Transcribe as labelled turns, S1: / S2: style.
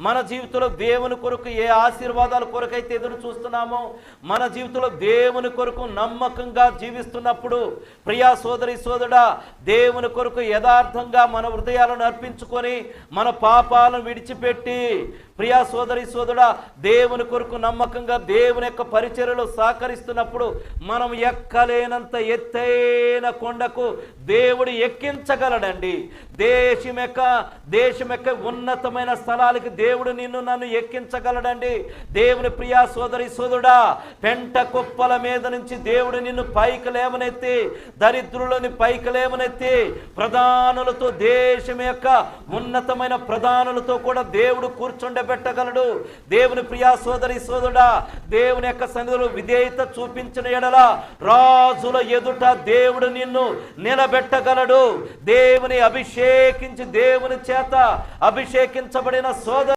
S1: మన జీవితంలో దేవుని కొరకు ఏ ఆశీర్వాదాల కొరకైతే ఎదురు చూస్తున్నామో మన జీవితంలో దేవుని కొరకు నమ్మకంగా జీవిస్తున్నప్పుడు ప్రియా సోదరి సోదరుడా దేవుని కొరకు యథార్థంగా మన హృదయాలను అర్పించుకొని మన పాపాలను విడిచిపెట్టి ప్రియా సోదరి సోదరుడా దేవుని కొరకు నమ్మకంగా దేవుని యొక్క పరిచర్యలో సహకరిస్తున్నప్పుడు మనం ఎక్కలేనంత ఎత్తైన కొండకు దేవుడు ఎక్కించగలడండి. దేశం యొక్క దేశం యొక్క ఉన్నతమైన స్థలాలకి దేవుడు నిన్ను నన్ను ఎక్కించగలడండి. దేవుని ప్రియా సోదరి సోదరుడా పెంట కుప్పల మీద నుంచి దేవుడు నిన్ను పైకి లేవనెత్తి దరిద్రులని పైకి లేవనెత్తి ప్రధానులతో దేశం యొక్క ఉన్నతమైన ప్రధానులతో కూడా దేవుడు కూర్చుండబెట్టగలడు. దేవుని ప్రియా సోదరి సోదరుడా దేవుని యొక్క సన్నిధిలో విధేయత చూపించిన ఎడల రాజుల ఎదుట దేవుడు నిన్ను నిలబెట్టగలడు. దేవుని అభిషేకించి దేవుని చేత అభిషేకించబడిన సోదరు